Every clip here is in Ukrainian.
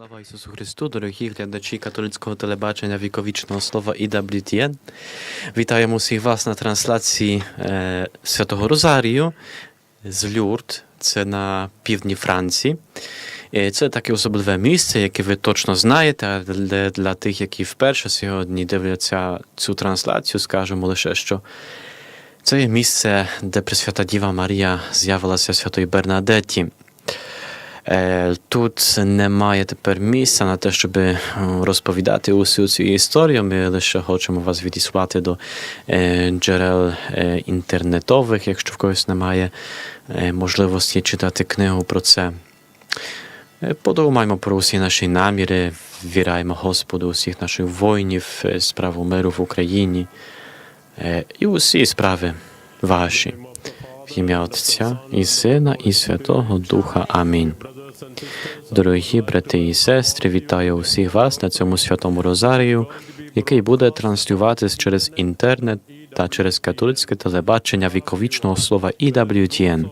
Слава Ісусу Христу, дорогі глядачі католицького телебачення віковічного слова EWTN. Вітаємо всіх вас на трансляції е, Святого Розарію з Люрд, це на півдні Франції. Е, Це таке особливе місце, яке ви точно знаєте, але для тих, які вперше сьогодні дивляться цю трансляцію, скажемо лише, що це є місце, де Пресвята Діва Марія з'явилася Святої Бернадетті. Е, Тут немає тепер місця на те, щоб е, розповідати усю цю історію. Ми лише хочемо вас відіслати до е, джерел інтернетових, якщо в когось немає можливості читати книгу про це. Подумаймо про усі наші наміри, ввіраймо Господу усіх наших воїнів, справу миру в Україні і усі справи ваші. Ім'я Отця і Сина, і Святого Духа. Амінь. Дорогі брати і сестри, вітаю усіх вас на цьому святому розарію, який буде транслюватись через інтернет та через католицьке телебачення віковічного слова EWTN.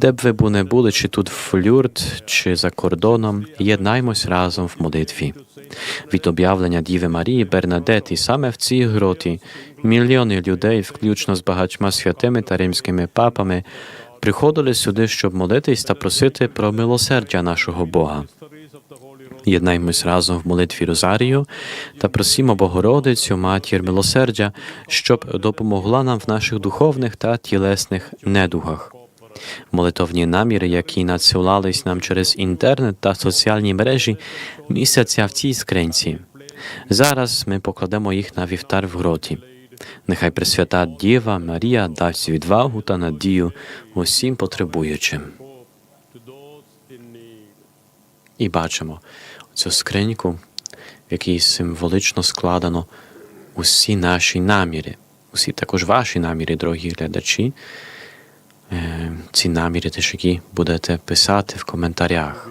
Де б ви бу не були, чи тут в Люрд, чи за кордоном, єднаймось разом в молитві. Від об'явлення Діви Марії Бернадети саме в цій гроті мільйони людей, включно з багатьма святими та римськими папами, приходили сюди, щоб молитись та просити про милосердя нашого Бога. Єднаймось разом в молитві Розарію та просімо Богородицю, матір милосердя, щоб допомогла нам в наших духовних та тілесних недугах. Молитовні наміри, які надсилались нам через інтернет та соціальні мережі, містяться в цій скринці. Зараз ми покладемо їх на вівтар в гроті. Нехай Пресвята Діва Марія дасть відвагу та надію усім потребуючим. І бачимо цю скриньку, в якій символично складено усі наші наміри, усі також ваші наміри, дорогі глядачі. Е, Ці наміри теж, які будете писати в коментарях.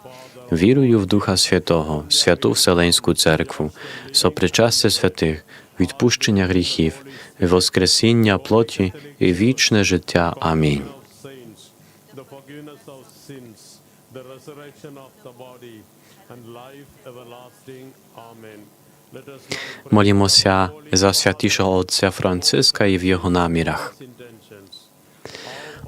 Вірую в Духа Святого, святу Вселенську Церкву, сопричастя святих, відпущення гріхів, воскресіння плоті і вічне життя. Амінь. Молімося за святішого Отця Франциска і в його намірах.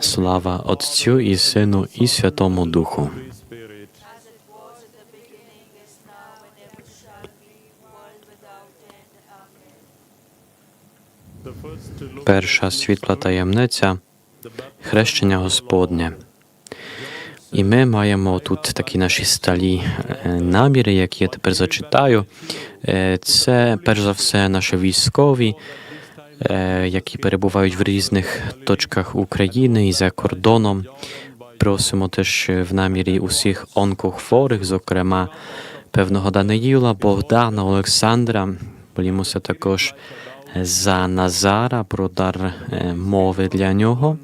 Слава Отцю і Сину, і Святому Духу. Перша світла таємниця хрещення Господнє. І ми маємо тут такі наші сталі е, наміри, які я тепер зачитаю. Е, Це перш за все наші військові, які перебувають в різних точках України і за кордоном. Просимо теж в намірі усіх онкохворих, зокрема певного Даниїла, Богдана, Олександра. Молімося також за Назара про дар е, мови для нього.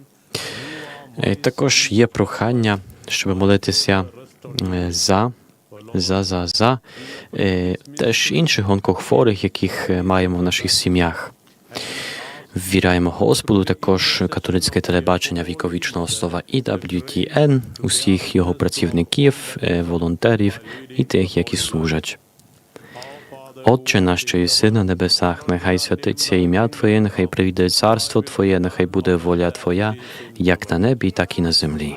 Е, Також є прохання, щоб молитися е, за, за, за, за е, теж інших онкохворих, яких е, маємо в наших сім'ях. Ввіряємо Господу також католицьке телебачення віковічного слова EWTN, усіх його працівників, е, волонтерів і тих, які служать. Отче наш, що єси на небесах, нехай святиться ім'я Твоє, нехай прийде царство Твоє, нехай буде воля Твоя, як на небі, так і на землі.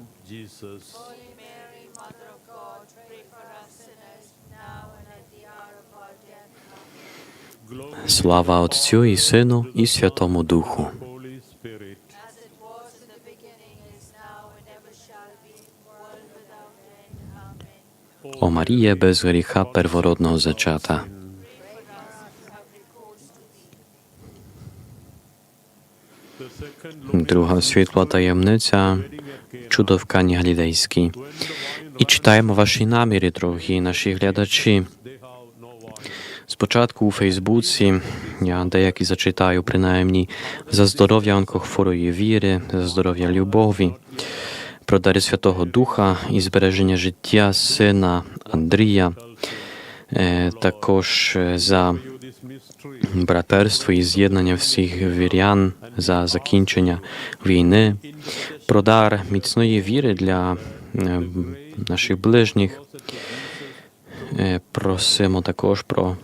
Слава Отцю і Сину, і Святому Духу. О Марія, без гріха первородного зачата. Друга світла таємниця чудо в Кані Галілейській. І читаємо ваші наміри, дорогі наші глядачі. Спочатку у Фейсбуці я деякі зачитаю, принаймні, за здоров'я онкохворої віри, за здоров'я любові, про дари Святого Духа і збереження життя сина Андрія, е, також е, за братерство і з'єднання всіх вірян за закінчення війни, про дар міцної віри для е, наших ближніх. Просимо також про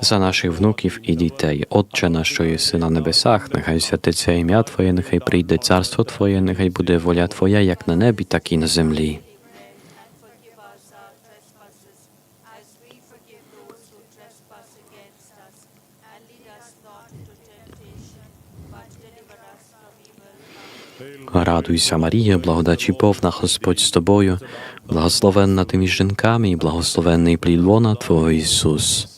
за наших внуків і дітей. Отче наш, що єси на небесах, нехай святиться ім'я Твоє, нехай прийде царство Твоє, нехай буде воля Твоя, як на небі, так і на землі. Радуйся, Марія, благодачі повна, Господь з тобою, благословенна ти між жінками, і благословенний плід лона Твого Ісус.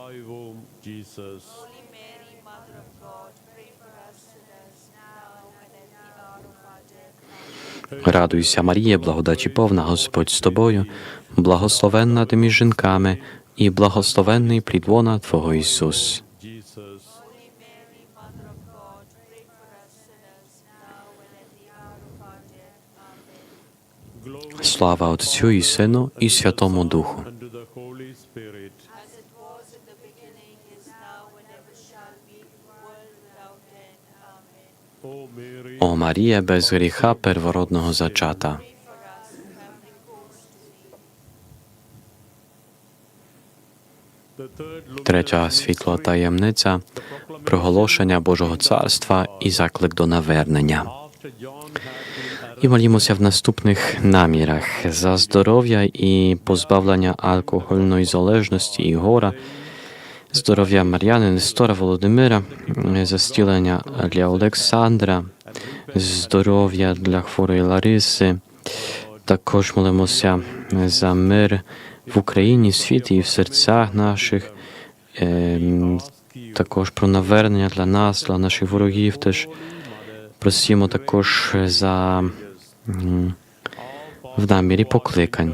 Радуйся, Марія, благодаті повна, Господь з тобою, благословенна ти між жінками і благословенний плід лона Твого Ісус. Слава Отцю і Сину і Святому Духу. О Марія, без гріха первородного зачата. Третя світла таємниця проголошення Божого царства і заклик до навернення. І молімося в наступних намірах за здоров'я і позбавлення алкогольної залежності і гора, здоров'я Мар'яни, Нестора Володимира, за зцілення для Олександра, здоров'я для хворої Лариси. Також молимося за мир в Україні, світі і в серцях наших. Ем, Також про навернення для нас, для наших ворогів. Теж просимо також за в намірі покликань.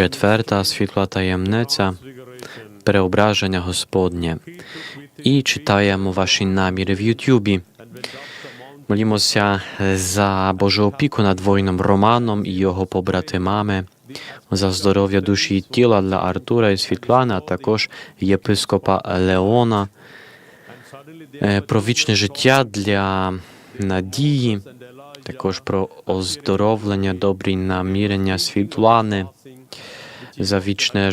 Четверта світла таємниця переображення Господнє. І читаємо ваші наміри в Ютубі. Молімося за Божу опіку над воїном Романом і його побратимами, за здоров'я душі і тіла для Артура і Світлани, а також єпископа Леона, е, про вічне життя для Надії, також про оздоровлення, добрі намірення Світлани, за вічне,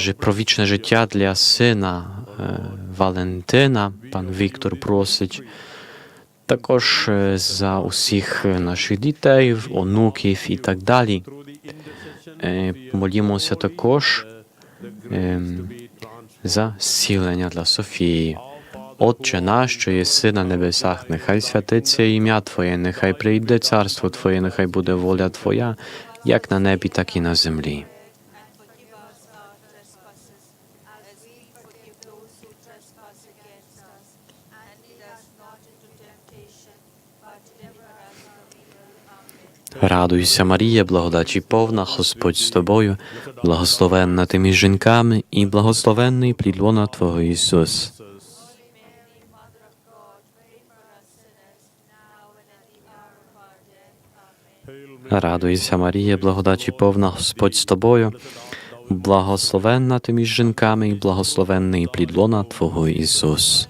життя для сина е, Валентина. Пан Віктор просить. Також за усіх наших дітей, онуків і так далі. Молімося також за зцілення для Софії. Отче наш, що єси на небесах, нехай святиться ім'я Твоє, нехай прийде царство Твоє, нехай буде воля Твоя, як на небі, так і на землі. Радуйся, Марія, благодаті повна, Господь з тобою, благословенна ти між жінками, і благословенний плід лона Твого Ісус. Радуйся, Марія, благодаті повна, Господь з тобою, благословенна ти між жінками, і благословенний плід лона Твого Ісус.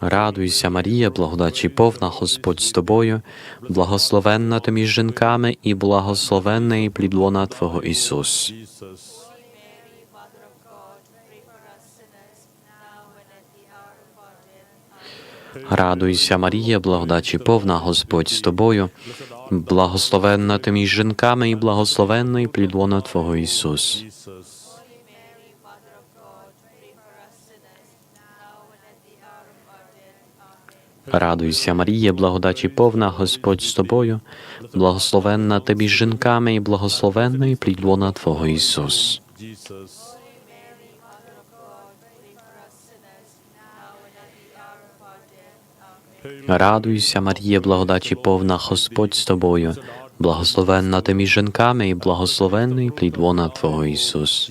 Радуйся, Марія, благодаті повна, Господь з тобою, благословенна ти між жінками, і благословенний плід лона Твого Ісус. Радуйся, Марія, благодаті повна, Господь з тобою, благословенна ти між жінками, і благословенний плід лона Твого Ісус. Радуйся, Марія, благодаті повна, Господь з тобою, благословенна ти жінками, і благословенний плід Твого Ісус. Радуйся, Марія, благодаті повна, Господь з тобою, благословенна ти між жінками, і благословенний плід лона Твого Ісус.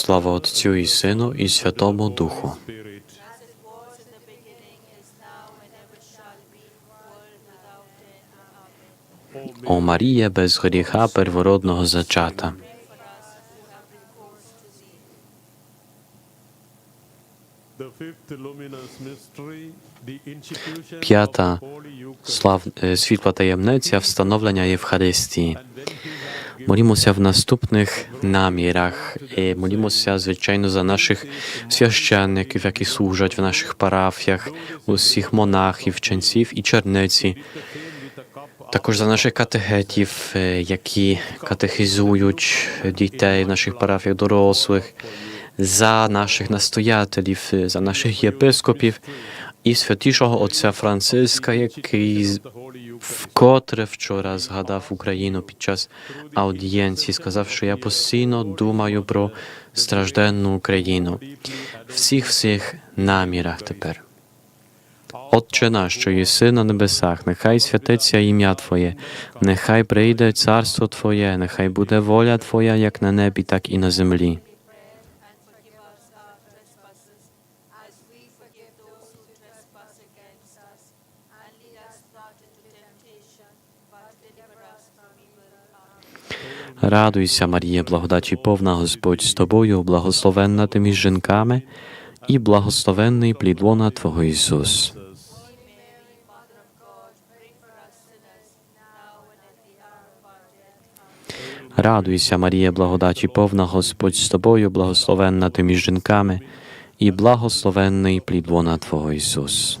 Слава Отцю і Сину, і Святому Духу. О Марія без гріха первородного зачата. П'ята слав... е, світла таємниця встановлення Євхаристії. Молімося в наступних намірах. І молімося, звичайно, за наших священників, які служать в наших парафіях, усіх монахів, ченців і черниці. Також за наших катехетів, е, які катехізують дітей в наших парафіях дорослих, за наших настоятелів, е, за наших єпископів і святішого отця Франциска, який вкотре вчора згадав Україну під час аудієнції, сказав, що я постійно думаю про стражденну Україну. Всіх всіх намірах тепер. Отче наш, що єси на небесах, нехай святиться ім'я Твоє, нехай прийде царство Твоє, нехай буде воля Твоя, як на небі, так і на землі. Радуйся, Марія, благодаті повна Господь з тобою, благословенна ти між жінками, і благословенний плід лона Твого Ісус. Радуйся, Марія, благодаті повна Господь з тобою, благословенна ти між жінками, і благословенний плід лона Твого Ісус.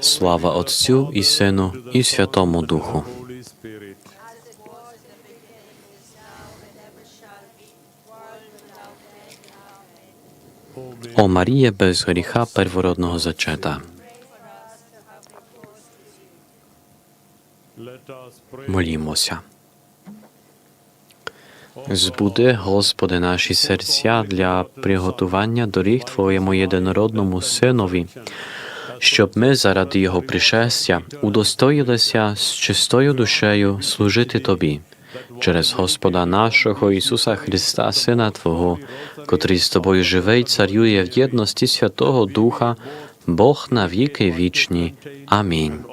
Слава Отцю і Сину, і Святому Духу. О Марія без гріха первородного pray. Молімося. Збуди, Господи, наші серця для приготування доріг Твоєму єдинородному Синові, щоб ми заради Його пришестя удостоїлися з чистою душею служити Тобі через Господа нашого Ісуса Христа, Сина Твого, котрий з Тобою живе й царює в єдності Святого Духа, Бог на віки вічні. Амінь.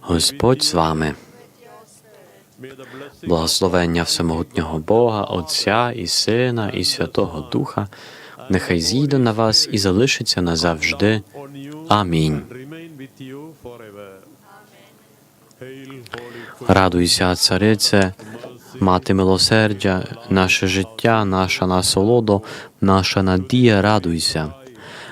Господь з вами. Благословення всемогутнього Бога, Отця і Сина, і Святого Духа, нехай зійде на вас і залишиться назавжди. Амінь. Радуйся, царице, мати милосердя, наше життя, наша насолодо, наша надія, радуйся.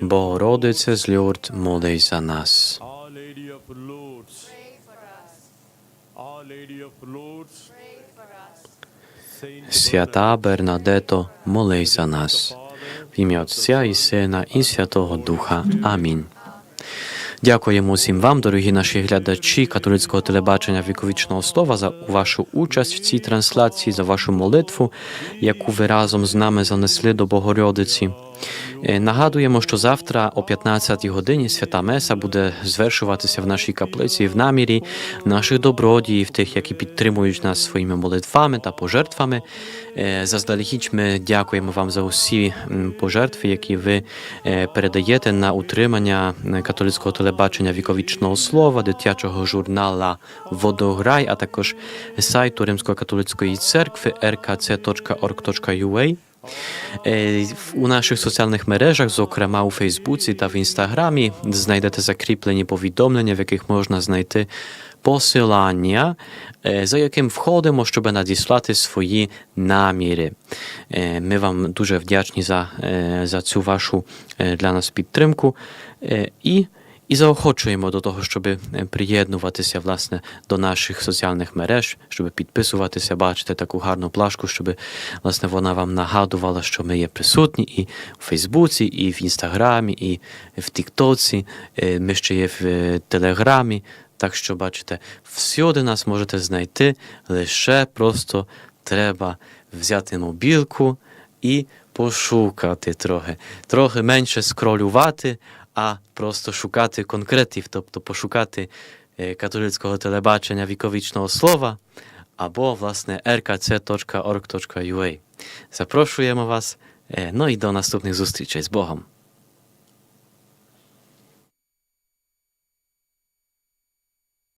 Богородице з Люрд, молись за нас. Свята Бернадето, молись за нас. В ім'я Отця і Сина, і Святого Духа. Амінь. Дякуємо всім вам, дорогі наші глядачі католицького телебачення віковічного слова, за вашу участь в цій трансляції, за вашу молитву, яку ви разом з нами занесли до Богородиці. Е, Нагадуємо, що завтра о 15 годині свята Меса буде звершуватися в нашій каплиці в намірі наших добродіїв, тих, які підтримують нас своїми молитвами та пожертвами. Е, Заздалегідь ми дякуємо вам за усі пожертви, які ви е, передаєте на утримання католицького телебачення віковічного слова, дитячого журнала Водограй, а також сайту Римсько-католицької церкви rkc.org.ua. У наших соціальних мережах, зокрема у Фейсбуці та в Інстаграмі, знайдете закріплені повідомлення, в яких можна знайти посилання, за яким входимо, щоб надіслати свої наміри. Ми вам дуже вдячні за, за цю вашу для нас підтримку. І і заохочуємо до того, щоб е, приєднуватися власне до наших соціальних мереж, щоб підписуватися, бачити таку гарну плашку, щоб власне вона вам нагадувала, що ми є присутні і в Фейсбуці, і в Інстаграмі, і в Тіктоці. Е, Ми ще є в е, Телеграмі. Так що, бачите, всюди нас можете знайти, лише просто треба взяти мобілку і пошукати трохи. Трохи менше скролювати, а просто шукати конкретів, тобто пошукати е, католицького телебачення віковічного слова або, власне, rkc.org.ua. Запрошуємо вас. е, Ну і до наступних зустрічей з Богом.